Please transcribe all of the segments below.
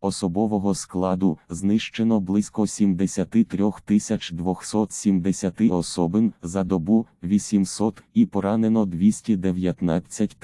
Особового складу знищено близько 73 270 особин за добу 800 і поранено 219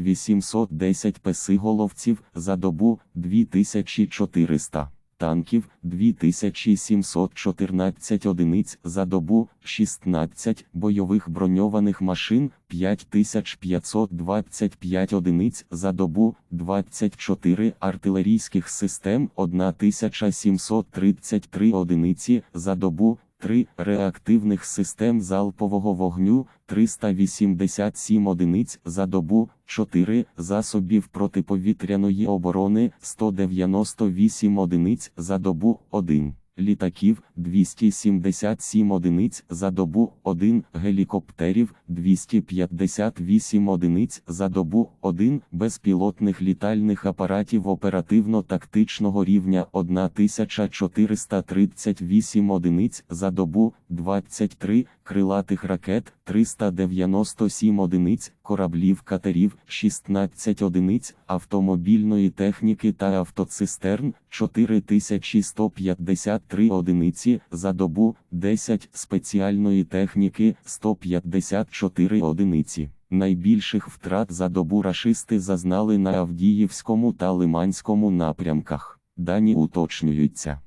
810 песиголовців за добу 2400 танків 2714 одиниць за добу, 16 бойових броньованих машин 5525 одиниць за добу, 24 артилерійських систем 1733 одиниці за добу, 3 реактивних систем залпового вогню 387 одиниць за добу, 4 засобів протиповітряної оборони 198 одиниць за добу, 1 літаків 277 одиниць за добу, 1 гелікоптерів 258 одиниць за добу, 1 безпілотних літальних апаратів оперативно-тактичного рівня 1438 одиниць за добу, 23 крилатих ракет 397 одиниць, кораблів катерів 16 одиниць, автомобільної техніки та автоцистерн 4153 одиниці за добу, 10 спеціальної техніки 154 одиниці. Найбільших втрат за добу рашисти зазнали на Авдіївському та Лиманському напрямках. Дані уточнюються.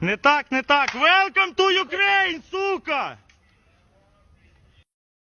Не так, не так. Велко! nunca.